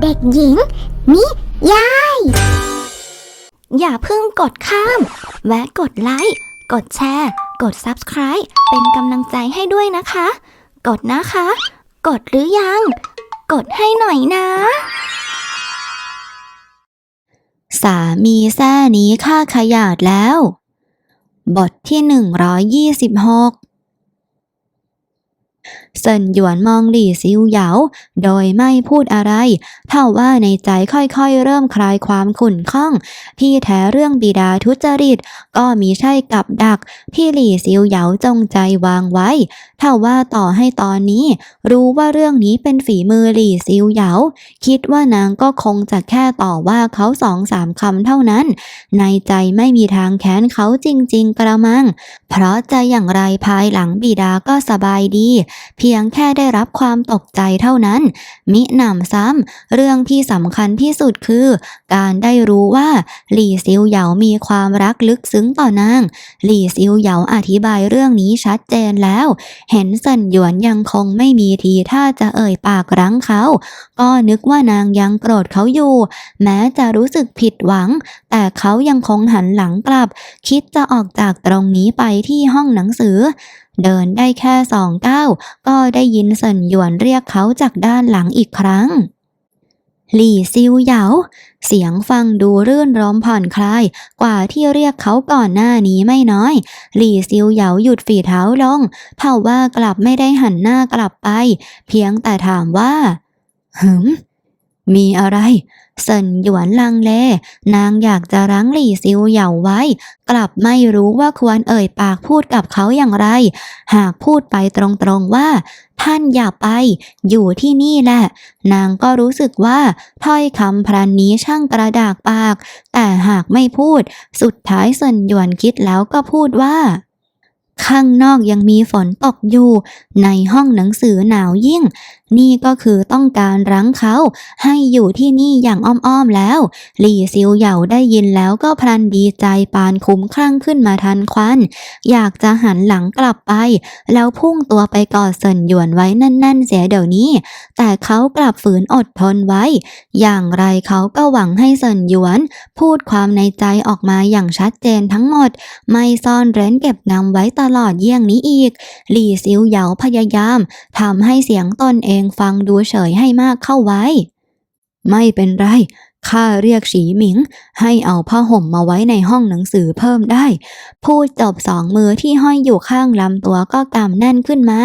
เด็กหญิง นิยาย อย่าเพิ่งกดข้าม แวะกดไลค์ กดแชร์ กด Subscribe เป็นกำลังใจให้ด้วยนะคะ กดนะคะ กดหรือยัง กดให้หน่อยนะ สามีแซ่นี้ค่าขยาดแล้ว บทที่ 126 เซินหยวนมองหลี่ซิวเหยาโดยไม่พูดอะไร เท่าว่าในใจค่อยๆ เริ่มคลายความขุ่นข้อง ที่แท้เรื่องบิดาทุจริต ก็มีใช่กับดัก ที่หลี่ซิวเหยาจงใจวางไว้ เท่าว่าต่อให้ตอนนี้ รู้ว่าเรื่องนี้เป็นฝีมือหลี่ซิวเหยาคิดว่านางก็คงจะแค่ต่อว่าเขาสองสามคำเท่านั้น ในใจไม่มีทางแค้นเขาจริง ๆ กระมัง เพราะจะอย่างไรภายหลังบิดาก็สบายดีเพียงแค่ได้รับความตกใจเท่านั้น มิหนำซ้ำเรื่องที่สำคัญที่สุดคือ การได้รู้ว่าหลี่ซิวเหยามีความรักลึกซึ้งต่อนาง หลี่ซิวเหยาอธิบายเรื่องนี้ชัดเจนแล้ว เห็นเซินหยวนยังคงไม่มีทีท่าจะเอ่ยปากรั้งเขา ก็นึกว่านางยังโกรธเขาอยู่ แม้จะรู้สึกผิดหวัง แต่เขายังคงหันหลังกลับ คิดจะออกจากตรงนี้ไปที่ห้องหนังสือ เดินได้แค่สองก้าวก็ได้ยินเซินหยวนเรียกเขาจากด้านหลังอีกครั้ง หลี่ซิวเหยา เสียงฟังดูรื่นรมผ่อนคลาย กว่าที่เรียกเขาก่อนหน้านี้ไม่น้อย หลี่ซิวเหยาหยุดฝีเท้าลงเท่าว่ากลับไม่ได้หันหน้ากลับไป เพียงแต่ถามว่าหึม มีอะไร เซินหยวนลังเล นางอยากจะรั้งหลี่ซิวเหย่าไว้ กลับไม่รู้ว่าควรเอ่ยปากพูดกับเขาอย่างไร หากพูดไปตรงๆว่า ท่านอย่าไป อยู่ที่นี่แหละ นางก็รู้สึกว่าถ้อยคำพรันนี้ช่างกระดากปาก แต่หากไม่พูด สุดท้ายเซินหยวนคิดแล้วก็พูดว่า ข้างนอกยังมีฝนตกอยู่ ในห้องหนังสือหนาวยิ่ง นี่ก็คือต้องการรั้งเขาให้อยู่ที่นี่อย่างอ้อมๆแล้ว หลี่ซิวเหยาได้ยินแล้วก็พลันดีใจปานคุ้มคลั่งขึ้นมาทันควัน อยากจะหันหลังกลับไป แล้วพุ่งตัวไปกอดเซินหยวนไว้แน่นๆ เสียเดี๋ยวนี้ แต่เขากลับฝืนอดทนไว้ อย่างไรเขาก็หวังให้เซินหยวน พูดความในใจออกมาอย่างชัดเจนทั้งหมด ไม่ซ่อนเร้นเก็บงำไว้ตลลอดเยี่ยงนี้อีก หลี่ซิวเหยาพยายามทำให้เสียงตนเองฟังดูเฉยให้มากเข้าไว้ ไม่เป็นไร ข้าเรียกฉีหมิง ให้เอาผ้าห่มมาไว้ในห้องหนังสือเพิ่มได้ พูดจบสองมือที่ห้อยอยู่ข้างลำตัวก็กำแน่นขึ้นมา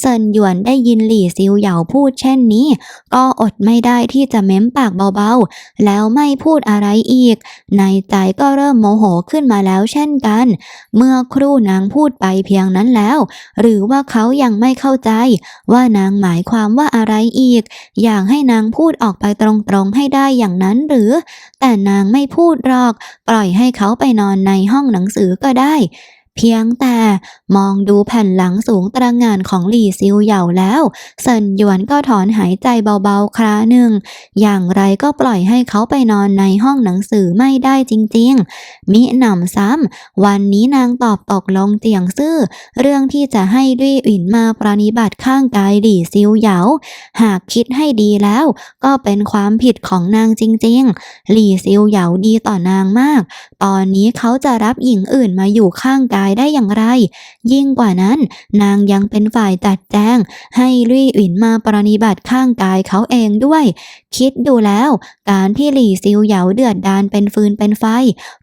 เซินหยวนได้ยินหลี่ซิวเหยาพูดเช่นนี้ ก็อดไม่ได้ที่จะเม้มปากเบาๆ แล้วไม่พูดอะไรอีก ในใจก็เริ่มโมโหขึ้นมาแล้วเช่นกัน เมื่อครู่นางพูดไปเพียงนั้นแล้ว หรือว่าเขายังไม่เข้าใจ ว่านางหมายความว่าอะไรอีก อยากให้นางพูดออกไปตรงๆให้ได้อย่างนั้นหรือ แต่นางไม่พูดหรอก ปล่อยให้เขาไปนอนในห้องหนังสือก็ได้ เพียงแต่มองดูแผ่นหลังสูงตระงานของหลี่ซิวเหยาแล้วเซินหยวนก็ถอนหายใจเบาๆคราหนึ่ง อย่างไรก็ปล่อยให้เขาไปนอนในห้องหนังสือไม่ได้จริงๆ มิหนำซ้ำวันนี้นางตอบตกลงเจียงซื่อ เรื่องที่จะให้ด้วยอินมาปรนิบัติข้างกายหลี่ซิวเหยาหากคิดให้ดีแล้ว ก็เป็นความผิดของนางจริงๆ หลี่ซิวเหยาดีต่อนางมาก ตอนนี้เขาจะรับหญิงอื่นมาอยู่ข้างกายได้อย่างไร ยิ่งกว่านั้น นางยังเป็นฝ่ายจัดแจง ให้ลี่อินมาปรนิบัติข้างกายเขาเองด้วย คิดดูแล้ว การที่หลี่ซิวเหยาเดือดดานเป็นฟืนเป็นไฟ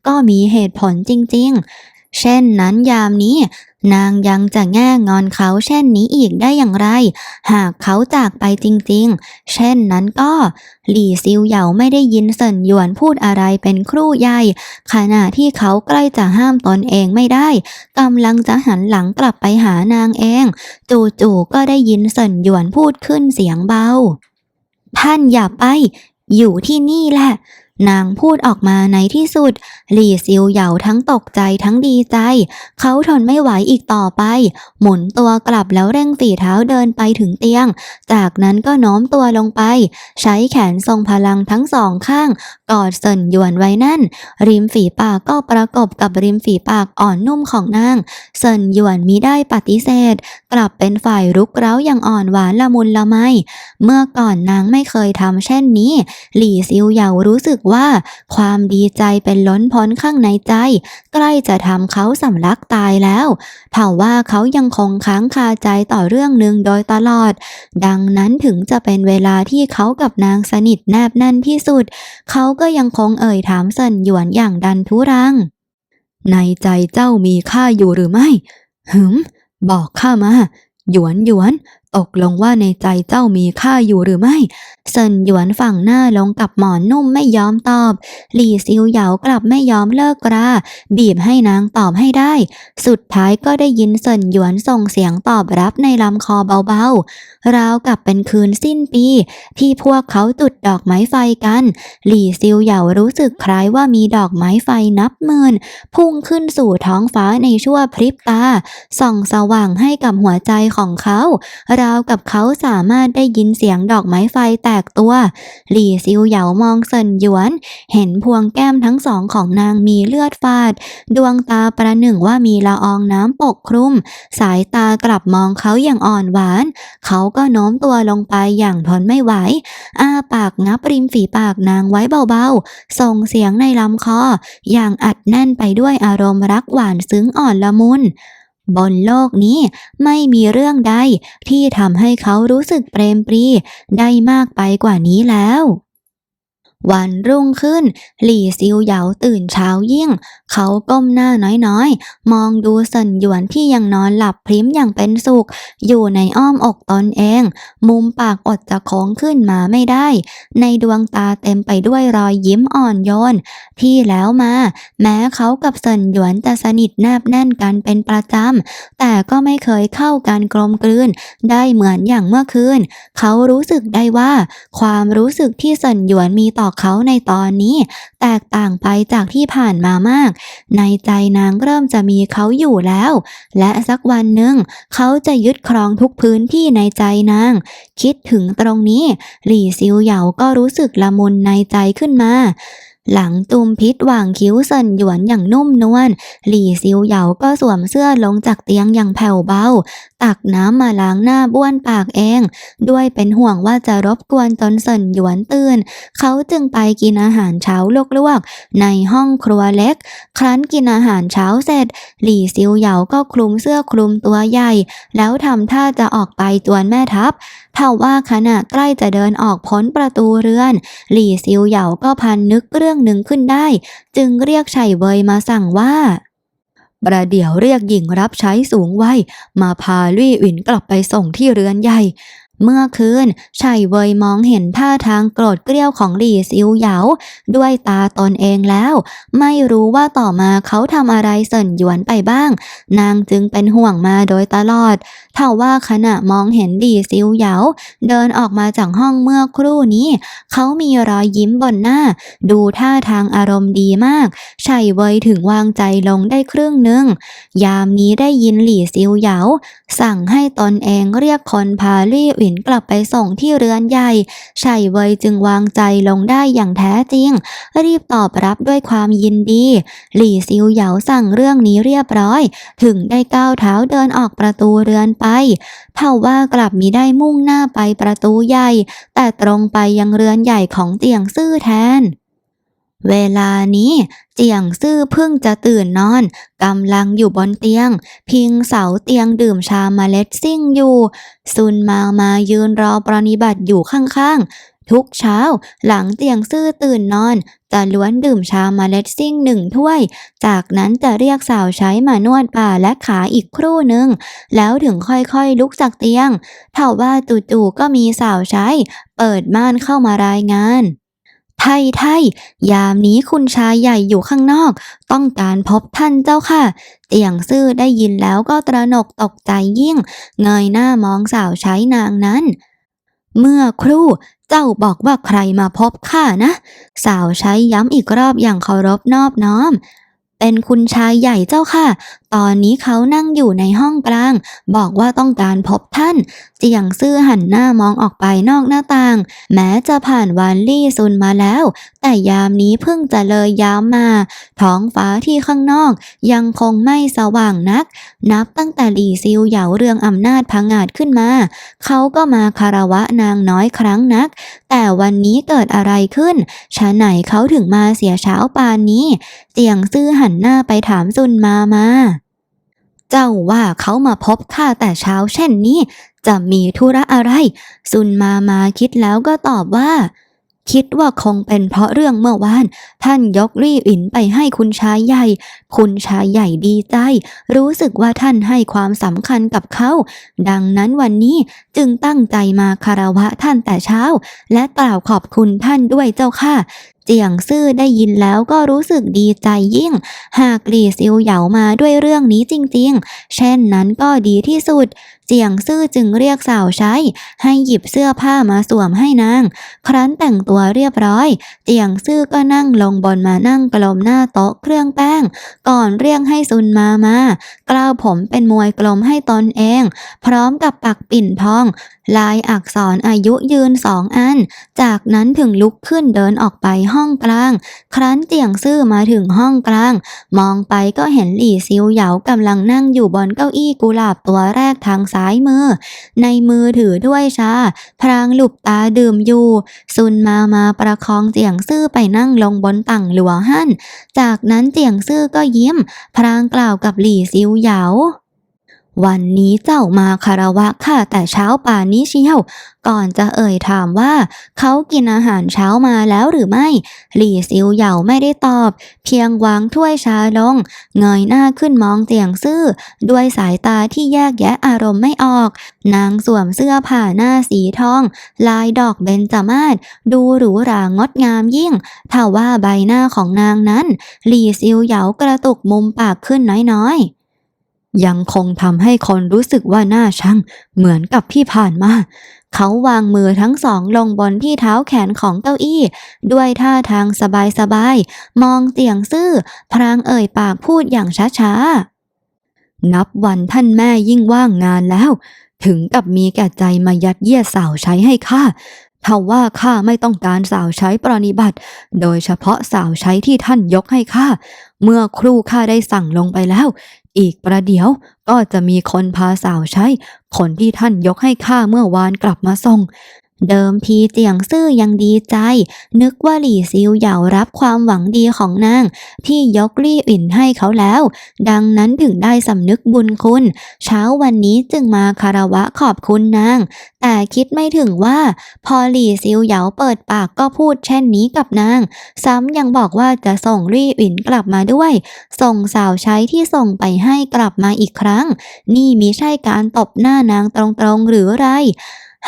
ก็มีเหตุผลจริง ๆ เช่นนั้นยามนี้ นางยังจะแง่งอนเขาเช่นนี้อีกได้อย่างไร หากเขาจากไปจริงๆ เช่นนั้นก็ หลี่ซิวเหยาไม่ได้ยินเซินหยวนพูดอะไรเป็นครู่ใหญ่ ขณะที่เขาใกล้จะห้ามตนเองไม่ได้กำลังจะหันหลังกลับไปหานางเอง จู่ๆก็ได้ยินเซินหยวนพูดขึ้นเสียงเบา ท่านอย่าไป อยู่ที่นี่แหละ นางพูดออกมาในที่สุด หลี่ซิวเหยาทั้งตกใจทั้งดีใจ เขาทนไม่ไหวอีกต่อไป หมุนตัวกลับแล้วเร่งฝีเท้าเดินไปถึงเตียง จากนั้นก็โน้มตัวลงไป ใช้แขนทรงพลังทั้งสองข้าง กอดเซินหยวนไว้แน่น ริมฝีปากก็ประกบกับริมฝีปากอ่อนนุ่มของนางเซินหยวนมิได้ปฏิเสธ กลับเป็นฝ่ายรุกเร้าอย่างอ่อนหวานละมุนละไม เมื่อก่อนนางไม่เคยทำเช่นนี้ หลี่ซิวเหยารู้สึกว่าความดีใจเป็นล้นพ้นข้างในใจ ใกล้จะทำเขาสำลักตายแล้วเท่าว่าเขายังคงค้างคาใจต่อเรื่องหนึ่งโดยตลอด ดังนั้นถึงจะเป็นเวลาที่เขากับนางสนิทแนบแน่นที่สุด เขาก็ยังคงเอ่ยถามเซินหยวนอย่างดันทุรัง ในใจเจ้ามีข้าอยู่หรือไม่ หืม บอกข้ามา หยวนหยวน ตกลงว่าในใจเจ้ามีข้าอยู่หรือไม่เซินหยวนฝั่งหน้าลงกับหมอนนุ่มไม่ยอมตอบ หลี่ซิวเหยากลับไม่ยอมเลิกกราบีบให้นางตอบให้ได้ สุดท้ายก็ได้ยินเซินหยวนส่งเสียงตอบรับในลำคอเบาๆ ราวกับเป็นคืนสิ้นปี ที่พวกเขาจุดดอกไม้ไฟกัน หลี่ซิวเหยารู้สึกคล้ายว่ามีดอกไม้ไฟนับหมื่นพุ่งขึ้นสู่ท้องฟ้าในชั่วพริบตาส่องสว่างให้กับหัวใจของเขาราวกับเขาสามารถได้ยินเสียงดอกไม้ไฟแตกตัว หลี่ซิวเหยามองเซินหยวน เห็นพวงแก้มทั้งสองของนางมีเลือดฝาด ดวงตาประหนึ่งว่ามีละอองน้ำปกคลุม สายตากลับมองเขาอย่างอ่อนหวาน เขาก็โน้มตัวลงไปอย่างทนไม่ไหว อ้าปากงับริมฝีปากนางไว้เบาๆ ส่งเสียงในลำคอ อย่างอัดแน่นไปด้วยอารมณ์รักหวานซึ้งอ่อนละมุน บนโลกนี้ไม่มีเรื่องใดที่ทำให้เขารู้สึกเปรมปรีได้มากไปกว่านี้แล้ว วันรุ่งขึ้น หลี่ซิวเหยาตื่นเช้ายิ่ง เขาก้มหน้าน้อยๆ มองดูเซินหยวนที่ยังนอนหลับพริ้มอย่างเป็นสุข อยู่ในอ้อมอกตนเอง มุมปากอดจะโค้งขึ้นมาไม่ได้ ในดวงตาเต็มไปด้วยรอยยิ้มอ่อนโยน ที่แล้วมา แม้เขากับเซินหยวนจะสนิทแนบแน่นกันเป็นประจำ แต่ก็ไม่เคยเข้ากันกลมกลืน ได้เหมือนอย่างเมื่อคืน เขารู้สึกได้ว่า ความรู้สึกที่เซินหยวนมีต่อเขาในตอนนี้ แตกต่างไปจากที่ผ่านมามาก ในใจนางเริ่มจะมีเขาอยู่แล้ว และสักวันหนึ่ง เขาจะยึดครองทุกพื้นที่ในใจนาง คิดถึงตรงนี้ หลี่ซิวเหยาก็รู้สึกละมุนในใจขึ้นมา หลังตุมพิษวางคิ้วเซินหยวนอย่างนุ่มนวลหลี่ซิวเหยาก็สวมเสื้อลงจากเตียงอย่างแผ่วเบา ตักน้ำมาล้างหน้าบ้วนปากเอง ด้วยเป็นห่วงว่าจะรบกวนจนเซินหยวนตื่น เขาจึงไปกินอาหารเช้าลวกๆ ในห้องครัวเล็ก ครั้นกินอาหารเช้าเสร็จ หลี่ซิวเหยาก็คลุมเสื้อคลุมตัวใหญ่ แล้วทำท่าจะออกไปจวนแม่ทัพเท่าว่าขณะใกล้จะเดินออกพ้นประตูเรือน หลี่ซิวเหยาก็พันนึกเรื่องหนึ่งขึ้นได้ จึงเรียกไฉเวยมาสั่งว่าประเดี๋ยวเรียกหญิงรับใช้สูงวัยมาพาลี่อินกลับไปส่งที่เรือนใหญ่ เมื่อคืนไฉเวยมองเห็นท่าทางโกรธเกรี้ยวของหลี่ซิวเหยาด้วยตาตนเองแล้ว ไม่รู้ว่าต่อมาเขาทำอะไรเซินหยวนไปบ้าง นางจึงเป็นห่วงมาโดยตลอดเท่าว่าขณะมองเห็นหลี่ซิวเหยาเดินออกมาจากห้องเมื่อครู่นี้ เขามีรอยยิ้มบนหน้า ดูท่าทางอารมณ์ดีมากไฉเวยถึงวางใจลงได้ครึ่งหนึ่งยามนี้ได้ยินหลี่ซิวเหยาสั่งให้ตนเองเรียกคนพาลี่อินกลับไปส่งที่เรือนใหญ่ชัยเวยจึงวางใจลงได้อย่างแท้จริง รีบตอบรับด้วยความยินดี หลี่ซิวเหยาสั่งเรื่องนี้เรียบร้อย ถึงได้ก้าวเท้าเดินออกประตูเรือนไปเท่าว่ากลับมีได้มุ่งหน้าไปประตูใหญ่ แต่ตรงไปยังเรือนใหญ่ของเตียงซื่อแทน เวลานี้เจียงซื่อเพิ่งจะตื่นนอนกำลังอยู่บนเตียง พิงเสาเตียงดื่มชาเมล็ดซิ่งอยู่ ซุนมามายืนรอปรนิบัติอยู่ข้างๆ ทุกเช้าหลังเตียงซื่อตื่นนอน จะล้วนดื่มชาเมล็ดซิ่งหนึ่งถ้วย จากนั้นจะเรียกสาวใช้มานวดบ่าและขาอีกครู่หนึ่ง แล้วถึงค่อยๆลุกจากเตียงเท่าว่าจู่ๆก็มีสาวใช้ เปิดม่านเข้ามารายงาน ไทยไทยยามนี้คุณชายใหญ่อยู่ข้างนอก ต้องการพบท่านเจ้าค่ะ เตียงซื่อได้ยินแล้วก็ตระหนกตกใจยิ่ง เงยหน้ามองสาวใช้นางนั้น เมื่อครู่เจ้าบอกว่าใครมาพบข้านะ สาวใช้ย้ำอีกรอบอย่างเคารพนอบน้อม เป็นคุณชายใหญ่เจ้าค่ะ ตอนนี้เขานั่งอยู่ในห้องกลาง บอกว่าต้องการพบท่านเจียงซื่อหันหน้ามองออกไปนอกหน้าต่าง แม้จะผ่านวันลี่ซุนมาแล้ว แต่ยามนี้เพิ่งจะเลยยามมา ท้องฟ้าที่ข้างนอก ยังคงไม่สว่างนัก นับตั้งแต่หลี่ซิวเหยาเรืองอำนาจพังอาจขึ้นมา เขาก็มาคารวะนางน้อยครั้งนัก แต่วันนี้เกิดอะไรขึ้นชะไหนเขาถึงมาเสียเช้าปานนี้ เจียงซื่อหันหน้าไปถามซุนมามา เจ้าว่าเขามาพบข้าแต่เช้าเช่นนี้ จะมีธุระอะไร ซุนมามาคิดแล้วก็ตอบว่า คิดว่าคงเป็นเพราะเรื่องเมื่อวาน ท่านยกรี่อินไปให้คุณชายใหญ่ คุณชายใหญ่ดีใจ รู้สึกว่าท่านให้ความสำคัญกับเขา ดังนั้นวันนี้จึงตั้งใจมาคารวะท่านแต่เช้า และกล่าวขอบคุณท่านด้วยเจ้าค่ะเจียงซื่อได้ยินแล้วก็รู้สึกดีใจยิ่ง หากหลี่ซิวเหยามาด้วยเรื่องนี้จริงๆ เช่นนั้นก็ดีที่สุด เจียงซื่อจึงเรียกสาวใช้ ให้หยิบเสื้อผ้ามาสวมให้นาง ครั้นแต่งตัวเรียบร้อย เจียงซื่อก็นั่งลงบนมานั่งกลมหน้าโต๊ะเครื่องแป้ง ก่อนเรียกให้ซุนมามากล้าวผมเป็นมวยกลมให้ตนเอง พร้อมกับปักปิ่นทอง ลายอักษรอายุยืนสองอัน จากนั้นถึงลุกขึ้นเดินออกไปห้องกลาง ครั้นเจียงซื่อมาถึงห้องกลาง มองไปก็เห็นหลี่ซิวเหยากำลังนั่งอยู่บนเก้าอี้กุหลาบตัวแรกทางซ้ายมือ ในมือถือด้วยชา พรางหลุบตาดื่มอยู่ ซุนมามาประคองเจียงซื่อไปนั่งลงบนตั่งหลัวหั่น จากนั้นเจียงซื่อก็ยิ้ม พรางกล่าวกับหลี่ซิวเหยา วันนี้เจ้ามาคารวะข้าแต่เช้าป่านนี้เชียว ก่อนจะเอ่ยถามว่า เขากินอาหารเช้ามาแล้วหรือไม่ หลี่ซิวเหยาไม่ได้ตอบ เพียงวางถ้วยชาลง เงยหน้าขึ้นมองเจียงซื่อ ด้วยสายตาที่แยกแยะอารมณ์ไม่ออก นางสวมเสื้อผ้าหน้าสีทอง ลายดอกเบญจมาศดูหรูหรางดงามยิ่งถ้าว่าใบหน้าของนางนั้น หลี่ซิวเหยากระตุกมุมปากขึ้นน้อยๆ ยังคงทำให้คนรู้สึกว่าหน้าชังเหมือนกับที่ผ่านมา เขาวางมือทั้งสองลงบนที่เท้าแขนของเก้าอี้ ด้วยท่าทางสบายๆ มองเตียงซื่อ พรางเอ่ยปากพูดอย่างช้าๆ นับวันท่านแม่ยิ่งว่างงานแล้ว ถึงกับมีแก่ใจมายัดเยียดสาวใช้ให้ข้าทว่าข้าไม่ต้องการสาวใช้ปรนิบัติ โดยเฉพาะสาวใช้ที่ท่านยกให้ข้า เมื่อครู่ข้าได้สั่งลงไปแล้ว อีกประเดี๋ยวก็จะมีคนพาสาวใช้ คนที่ท่านยกให้ข้าเมื่อวานกลับมาส่ง เดิมทีเจียงซื่อยังดีใจ นึกว่าหลี่ซิวเหยารับความหวังดีของนาง ที่ยกลี่อิ่นให้เขาแล้ว ดังนั้นถึงได้สำนึกบุญคุณ เช้าวันนี้จึงมาคารวะขอบคุณนาง แต่คิดไม่ถึงว่า พอหลี่ซิวเหยาเปิดปากก็พูดเช่นนี้กับนาง ซ้ำยังบอกว่าจะส่งลี่อิ่นกลับมาด้วย ส่งสาวใช้ที่ส่งไปให้กลับมาอีกครั้ง นี่มิใช่การตบหน้านางตรงๆหรือไร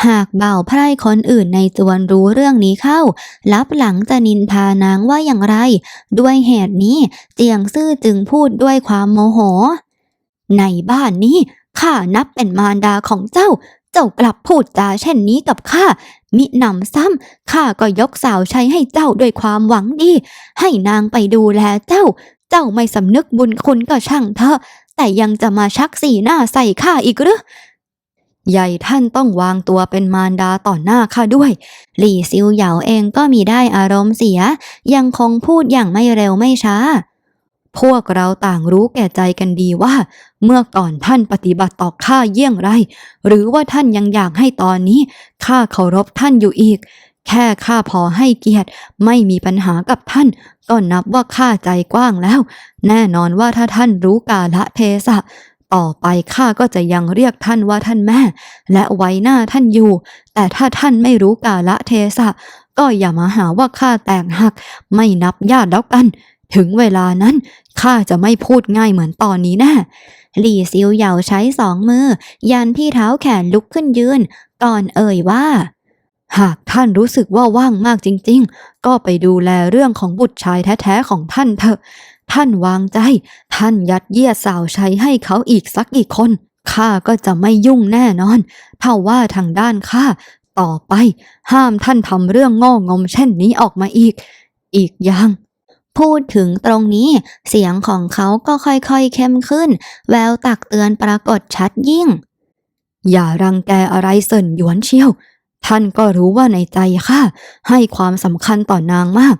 หากเบ่าวไพร่คนอื่นในจวนรู้เรื่องนี้เข้าลับหลังจะนินทานางว่าอย่างไร ด้วยเหตุนี้เจียงซื่อจึงพูดด้วยความโมโห ในบ้านนี้ข้านับเป็นมารดาของเจ้า เจ้ากลับพูดจาเช่นนี้กับข้า มิหนำซ้ำข้าก็ยกสาวใช้ให้เจ้าด้วยความหวังดี ให้นางไปดูแลเจ้า เจ้าไม่สำนึกบุญคุณก็ช่างเถอะ แต่ยังจะมาชักสีหน้าใส่ข้าอีกหรือ ใหญ่ท่านต้องวางตัวเป็นมารดาต่อหน้าข้าด้วย หลี่ซิวเหยาเองก็มีได้อารมณ์เสีย ยังคงพูดอย่างไม่เร็วไม่ช้า พวกเราต่างรู้แก่ใจกันดีว่า เมื่อก่อนท่านปฏิบัติต่อข้าเยี่ยงไร หรือว่าท่านยังอยากให้ตอนนี้ข้าเคารพท่านอยู่อีก แค่ข้าพอให้เกียรติ ไม่มีปัญหากับท่านก็นับว่าข้าใจกว้างแล้ว แน่นอนว่าถ้าท่านรู้กาละเทศะ ต่อไปข้าก็จะยังเรียกท่านว่าท่านแม่ และไว้หน้าท่านอยู่ แต่ถ้าท่านไม่รู้กาละเทศะ ก็อย่ามาหาว่าข้าแตกหัก ไม่นับญาติแล้วกัน ถึงเวลานั้นข้าจะไม่พูดง่ายเหมือนตอนนี้แน่หลี่ซิวเหยาใช้สองมือ ยันที่เท้าแขนลุกขึ้นยืน ก่อนเอ่ยว่า หากท่านรู้สึกว่าว่างมากจริง ๆ ก็ไปดูแลเรื่องของบุตรชายแท้ๆของท่านเถอะ ท่านวางใจ ท่านยัดเยียดสาวใช้ให้เขาอีกสักกี่คน ข้าก็จะไม่ยุ่งแน่นอนถ้าว่าทางด้านข้า ต่อไป ห้ามท่านทำเรื่องง่งมเช่นนี้ออกมาอีก อีกอย่างพูดถึงตรงนี้เสียงของเขาก็ค่อยๆเข้มขึ้น แววตักเตือนปรากฏชัดยิ่ง อย่ารังแกอะไรเสินหยวนเชียว ท่านก็รู้ว่าในใจข้าให้ความสำคัญต่อนางมาก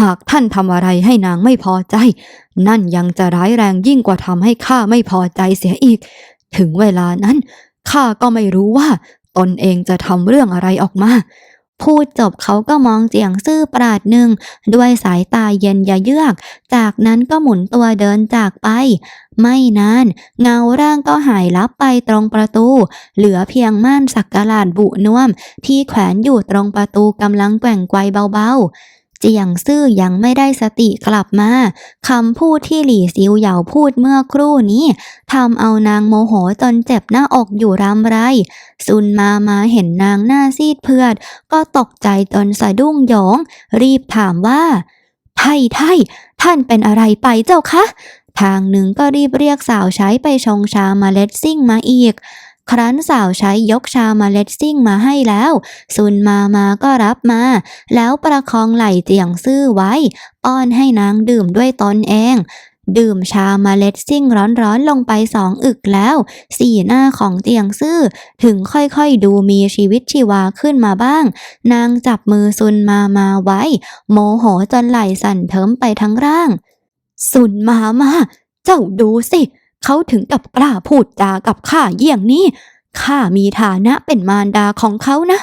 หากท่านทำอะไรให้นางไม่พอใจ นั่นยังจะร้ายแรงยิ่งกว่าทำให้ข้าไม่พอใจเสียอีก ถึงเวลานั้นข้าก็ไม่รู้ว่า ตนเองจะทำเรื่องอะไรออกมา พูดจบเขาก็มองเจียงซื่อปราดหนึ่ง ด้วยสายตาเย็นยะเยือก จากนั้นก็หมุนตัวเดินจากไป ไม่นาน เงาร่างก็หายลับไปตรงประตู เหลือเพียงม่านสักกะลาดบุนวม ที่แขวนอยู่ตรงประตูกำลังแกว่งไกวเบาๆ จียงซื่อยังไม่ได้สติกลับมาคำพูดที่หลี่ซิวเหยาพูดเมื่อครู่นี้ทำเอานางโมโหจนเจ็บหน้าอกอยู่รำไร ซุนมามาเห็นนางหน้าซีดเผือด ก็ตกใจจนสะดุ้งหยงรีบถามว่าไท่ไท่ท่านเป็นอะไรไปเจ้าคะ ทางหนึ่งก็รีบเรียกสาวใช้ไปชงชามาเล็ดซิ่งมาอีก ครั้นสาวใช้ยกชามาเล็ดซิ่งมาให้แล้ว ซุนมามาก็รับมา แล้วประคองไหล่เจียงซื่อไว้ ป้อนให้นางดื่มด้วยตนเอง ดื่มชามาเล็ดซิ่งร้อนๆลงไปสองอึกแล้ว สีหน้าของเจียงซื่อ ถึงค่อยๆดูมีชีวิตชีวาขึ้นมาบ้าง นางจับมือซุนมามาไว้ โมโหจนไหล่สั่นเทิมไปทั้งร่าง ซุนมามา เจ้าดูสิเเขาถึงกับกล้าพูดจากับข้าเยี่ยงนี้ ข้ามีฐานะเป็นมารดาของเขานะ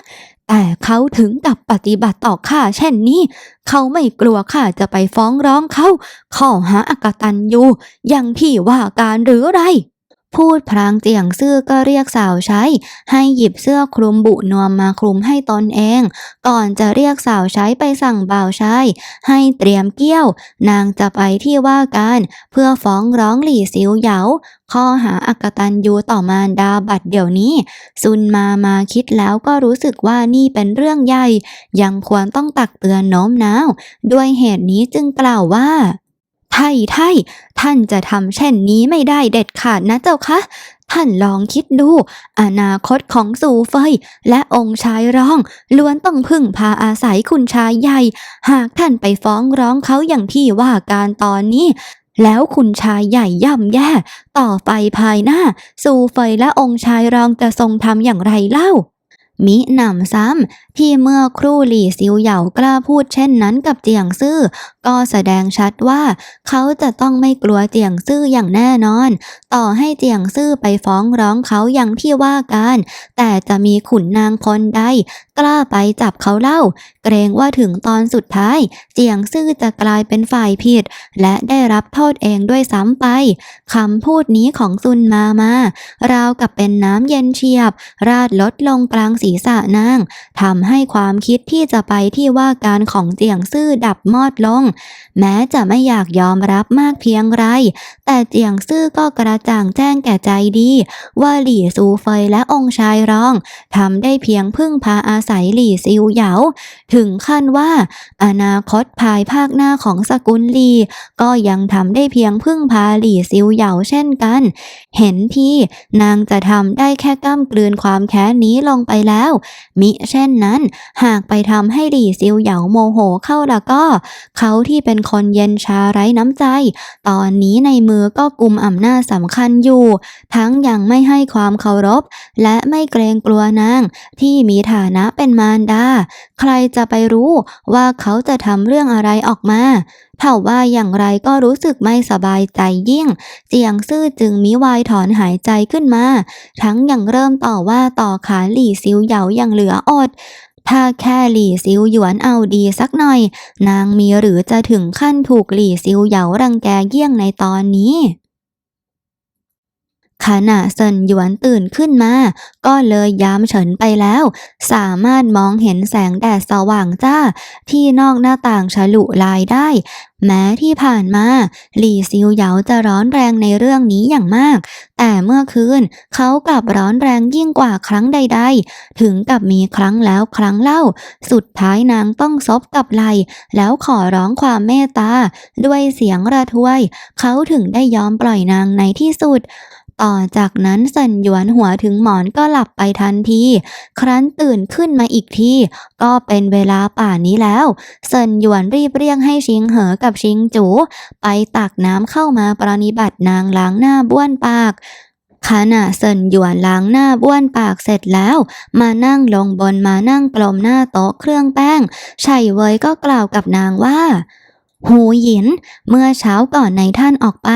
แต่เขาถึงกับปฏิบัติต่อข้าเช่นนี้ เขาไม่กลัวข้าจะไปฟ้องร้องเขา ข้อหาอากตันยูยังที่ว่าการหรือไร พูดพลางเจียงซื่อก็เรียกสาวใช้ ให้หยิบเสื้อคลุมบุนวมมาคลุมให้ตนเอง ก่อนจะเรียกสาวใช้ไปสั่งบ่าวใช้ ให้เตรียมเกี้ยว นางจะไปที่ว่าการ เพื่อฟ้องร้องหลี่ซิวเหยาข้อหาอากตันยูต่อมารดาบัดเดี๋ยวนี้ ซุนมามาคิดแล้วก็รู้สึกว่านี่เป็นเรื่องใหญ่ ยังควรต้องตักเตือนโน้มน้าว ด้วยเหตุนี้จึงกล่าวว่า ไทไทท่านจะทำเช่นนี้ไม่ได้เด็ดขาดนะเจ้าคะ ท่านลองคิดดู อนาคตของสูเฟย และองค์ชายร้องล้วนต้องพึ่งพาอาศัยคุณชายใหญ่ หากท่านไปฟ้องร้องเขาอย่างที่ว่าการตอนนี้แล้วคุณชายใหญ่ย่ำแย่ ต่อไปภายหน้า สูเฟยและองค์ชายรองจะทรงทำอย่างไรเล่า มิหนำซ้ำที่เมื่อครู่หลี่ซิวเหยากล้าพูดเช่นนั้นกับเจียงซื่อ ก็แสดงชัดว่า เขาจะต้องไม่กลัวเจียงซื่ออย่างแน่นอน ต่อให้เจียงซื่อไปฟ้องร้องเขาอย่างที่ว่าการ แต่จะมีขุนนางคนใด กล้าไปจับเขาเล่า เกรงว่าถึงตอนสุดท้าย เจียงซื่อจะกลายเป็นฝ่ายผิด และได้รับโทษเองด้วยซ้ำไปคำพูดนี้ของซุนมามาราวกับเป็นน้ำเย็นเฉียบ ราดลดลงกลางศีรษะนางทำให้ความคิดที่จะไปที่ว่าการของเจียงซื่อดับมอดลง แม้จะไม่อยากยอมรับมากเพียงไร แต่เจียงซื่อก็กระจ่างแจ้งแก่ใจดี ว่าหลี่ซูเฟยและองค์ชายรองทำได้เพียงพึ่งพาอาศัยหลี่ซิวเหยาถึงขั้นว่า อนาคตภายภาคหน้าของสกุลหลีก็ยังทำได้เพียงพึ่งพาหลี่ซิวเหยาเช่นกัน เห็นที่นางจะทำได้แค่ก้ำกลืนความแค้นนี้ลงไปแล้ว มิเช่นนั้น หากไปทำให้หลี่ซิวเหยาโมโหเข้าล้วก็ เขาที่เป็นคนเย็นชาไร้น้ำใจ ตอนนี้ในมือก็กุมอำนาจสำคัญอยู่ ทั้งยังไม่ให้ความเคารพ และไม่เกรงกลัวนางที่มีฐานะเป็นมารดา ใครจะไปรู้ว่าเขาจะทำเรื่องอะไรออกมาเท่าว่าอย่างไรก็รู้สึกไม่สบายใจยิ่ง เจียงซื่อจึงมิวายถอนหายใจขึ้นมา ทั้งยังเริ่มต่อว่าต่อขาหลี่ซิวเหยาอย่างเหลืออดถ้าแค่หลี่ซิวหยวนเอาดีสักหน่อย นางมีหรือจะถึงขั้นถูกหลี่ซิวเหยารังแกเยี่ยงในตอนนี้ ขณะเซินหยวนตื่นขึ้นมา ก็เลยยามเฉินไปแล้ว สามารถมองเห็นแสงแดดสว่างจ้า ที่นอกหน้าต่างฉลุลายได้ แม้ที่ผ่านมา หลี่ซิวเหยาจะร้อนแรงในเรื่องนี้อย่างมาก แต่เมื่อคืนเขากลับร้อนแรงยิ่งกว่าครั้งใด ๆ ถึงกับมีครั้งแล้วครั้งเล่า สุดท้ายนางต้องซบกับไหลแล้วขอร้องความเมตตา ด้วยเสียงระทวย เขาถึงได้ยอมปล่อยนางในที่สุด ต่อจากนั้นเซินหยวนหัวถึงหมอนก็หลับไปทันที ครั้นตื่นขึ้นมาอีกที ก็เป็นเวลาป่านนี้แล้วเซินหยวนรีบเรียกให้ชิงเหอกับชิงจู ไปตักน้ำเข้ามาปรนิบัตินางล้างหน้าบ้วนปากขณะเซินหยวนล้างหน้าบ้วนปากเสร็จแล้ว มานั่งลงบนมานั่งกลมหน้าโต๊ะเครื่องแป้งไฉเวยก็กล่าวกับนางว่า หูหยิน เมื่อเช้าก่อนในายท่านออกไป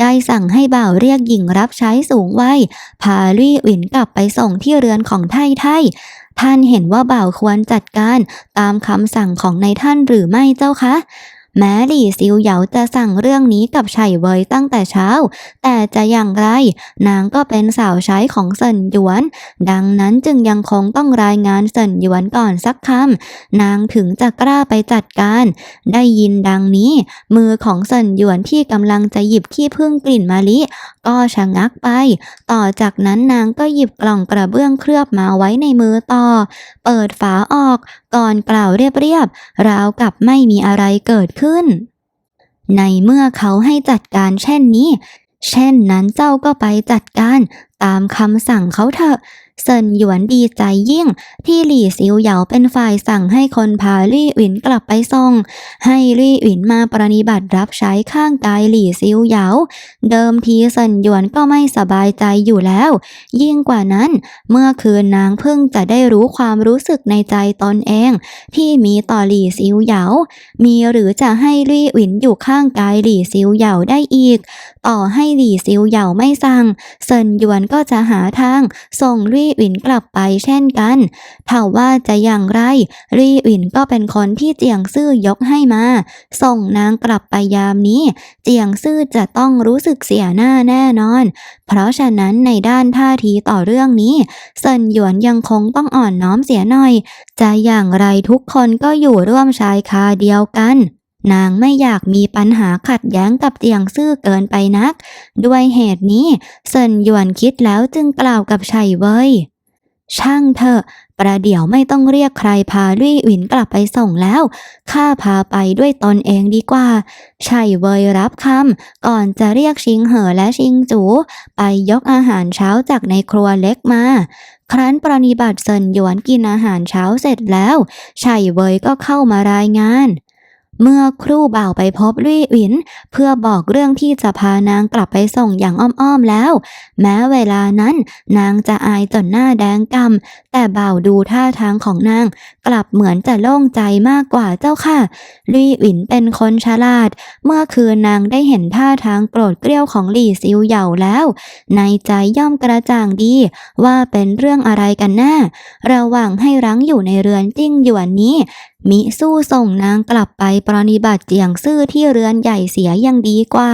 ได้สั่งให้บ่าวเรียกหญิงรับใช้สูงวัยพาลี่อินกลับไปส่งที่เรือนของไทไทท่านเห็นว่าบ่าวควรจัดการตามคำสั่งของนายท่านหรือไม่เจ้าคะ แม้หลี่ซิวเหยาจะสั่งเรื่องนี้กับไฉเวยตั้งแต่เช้า แต่จะอย่างไร นางก็เป็นสาวใช้ของเซินหยวน ดังนั้นจึงยังคงต้องรายงานเซินหยวนก่อนสักคำนางถึงจะกล้าไปจัดการ ได้ยินดังนี้ มือของเซินหยวนที่กำลังจะหยิบขี้ผึ้งกลิ่นมะลิ ก็ชะงักไป ต่อจากนั้นนางก็หยิบกล่องกระเบื้องเคลือบมาไว้ในมือต่อ เปิดฝาออกก่อนกล่าวเรียบๆราวกับไม่มีอะไรเกิดขึ้น ในเมื่อเขาให้จัดการเช่นนี้ เช่นนั้นเจ้าก็ไปจัดการตามคำสั่งเขาเถอะเซินหยวนดีใจยิ่ง ที่หลี่ซิวเหยาเป็นฝ่ายสั่งให้คนพาลี่หวินกลับไปส่ง ให้ลี่หวินมาปรนิบัติรับใช้ข้างกายหลี่ซิวเหยา เดิมทีเซินหยวนก็ไม่สบายใจอยู่แล้ว ยิ่งกว่านั้น เมื่อคืนนางเพิ่งจะได้รู้ความรู้สึกในใจตนเอง ที่มีต่อหลี่ซิวเหยา มีหรือจะให้ลี่หวินอยู่ข้างกายหลี่ซิวเหยาได้อีก ต่อให้หลี่ซิวเหยาไม่สั่งเซินหยวนก็จะหาทางส่งรี่หวินกลับไปเช่นกันถ้าว่าจะอย่างไร รี่หวินก็เป็นคนที่เจียงซื่อยกให้มา ส่งนางกลับไปยามนี้ เจียงซื่อจะต้องรู้สึกเสียหน้าแน่นอน เพราะฉะนั้นในด้านท่าทีต่อเรื่องนี้เซินหยวนยังคงต้องอ่อนน้อมเสียหน่อย จะอย่างไรทุกคนก็อยู่ร่วมชายคาเดียวกัน นางไม่อยากมีปัญหาขัดแย้งกับเจียงซื่อเกินไปนัก ด้วยเหตุนี้เซินหยวนคิดแล้วจึงกล่าวกับไฉเว่ยช่างเถอะ ประเดี๋ยวไม่ต้องเรียกใครพาลี่หวินกลับไปส่งแล้ว ข้าพาไปด้วยตนเองดีกว่าไฉเว่ยรับคำ ก่อนจะเรียกชิงเหอและชิงจู ไปยกอาหารเช้าจากในครัวเล็กมา ครั้นปรนิบัติเซินหยวนกินอาหารเช้าเสร็จแล้วไฉเว่ยก็เข้ามารายงาน เมื่อครู่บ่าวไปพบลี่หวิน เพื่อบอกเรื่องที่จะพานางกลับไปส่งอย่างอ้อมๆแล้ว แม้เวลานั้นนางจะอายจนหน้าแดงกำแต่บ่าวดูท่าทางของนาง กลับเหมือนจะโล่งใจมากกว่าเจ้าค่ะลี่หวินเป็นคนฉลาด เมื่อคืนนางได้เห็นท่าทางโกรธเกรี้ยวของหลี่ซิวเหย่าแล้ว ในใจย่อมกระจ่างดีว่าเป็นเรื่องอะไรกันแน่ระหว่างให้รั้งอยู่ในเรือนจิ้งหยวนนี้ มิสู้ส่งนางกลับไปปรนิบัติเจียงซื่อที่เรือนใหญ่เสียยังดีกว่า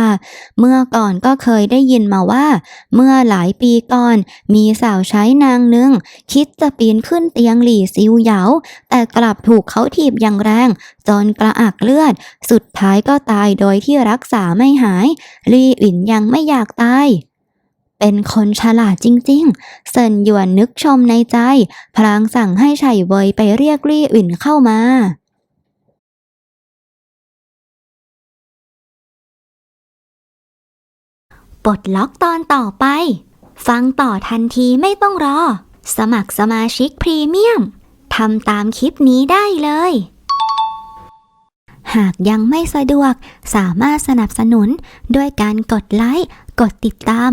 เมื่อก่อนก็เคยได้ยินมาว่า เมื่อหลายปีก่อน มีสาวใช้นางหนึ่ง คิดจะปีนขึ้นเตียงหลี่ซิวเหยา แต่กลับถูกเขาถีบอย่างแรง จนกระอักเลือด สุดท้ายก็ตายโดยที่รักษาไม่หาย ลี่อินยังไม่อยากตาย เป็นคนฉลาดจริงๆ เซินหยวนนึกชมในใจ พลางสั่งให้ไฉเวยไปเรียกลี่อินเข้ามาปลดล็อกตอนต่อไป ฟังต่อทันทีไม่ต้องรอ สมัครสมาชิกพรีเมียมทำตามคลิปนี้ได้เลย หากยังไม่สะดวกสามารถสนับสนุนด้วยการกดไลค์ กดติดตาม